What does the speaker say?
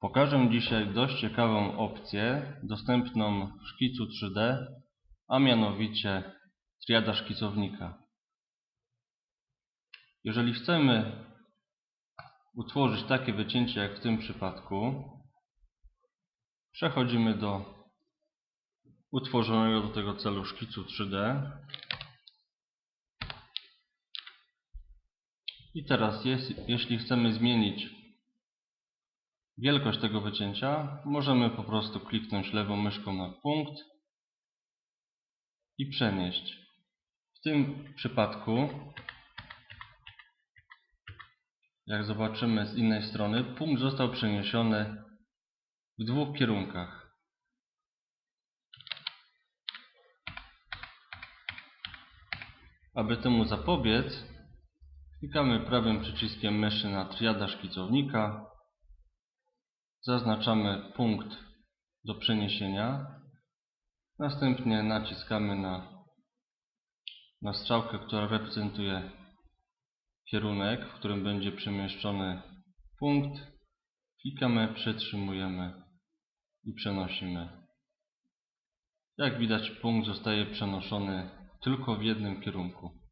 Pokażę dzisiaj dość ciekawą opcję dostępną w szkicu 3D, a mianowicie triada szkicownika. Jeżeli chcemy utworzyć takie wycięcie jak w tym przypadku, przechodzimy do utworzonego do tego celu szkicu 3D. I teraz jeśli chcemy zmienić wielkość tego wycięcia, możemy po prostu kliknąć lewą myszką na punkt i przenieść. W tym przypadku, jak zobaczymy z innej strony, punkt został przeniesiony w dwóch kierunkach. Aby temu zapobiec, klikamy prawym przyciskiem myszy na triada szkicownika, zaznaczamy punkt do przeniesienia, następnie naciskamy na, na strzałkę, która reprezentuje kierunek, w którym będzie przemieszczony punkt, klikamy, przytrzymujemy i przenosimy. Jak widać punkt zostaje przenoszony tylko w jednym kierunku.